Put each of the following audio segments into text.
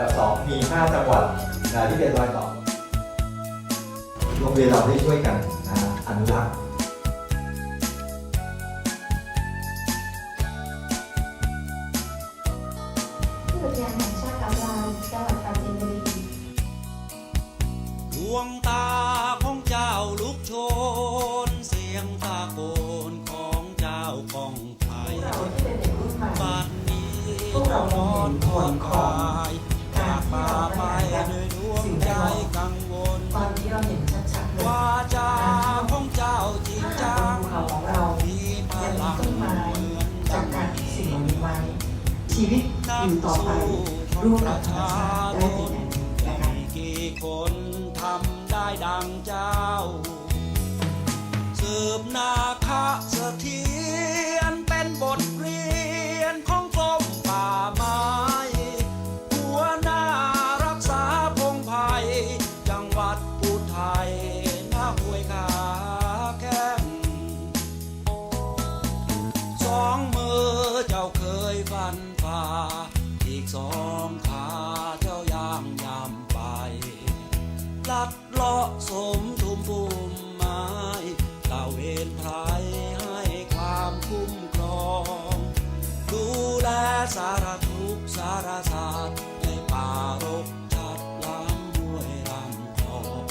อันดับสองมี 5 จังหวัดนะที่เป็นรอยต่อโรงเรียนเราได้ช่วยกันนะอนุรักษ์ที่อุทยานแห่งชาติเขาลายจังหวัดปราจีนบุรีดวงตาของเจ้าลุกโชน เสียงตะโกนของเจ้ากองไทยเราที่เป็นเด็กรุ่นใหม่บัดนี้พวกเรามองเห็นผลของจาก นี้ไว้ ชีวิตอยู่ต่อไปร่วมกับธรรมชาติได้เป็นอย่างดีนะคะกี่คนทำได้ดังเจ้าสืบนาคะเสถิ สองขาเจ้าย่างยำไป ลัดเลาะสมทุมภูมิไม้ตะเวนไพรให้ความคุ้มครอง ดูแลสารทุกสารศาสตร์ในป่ารกชัดลำห้วยลำคลอง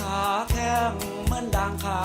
ขาแข้งเหมือนดังขา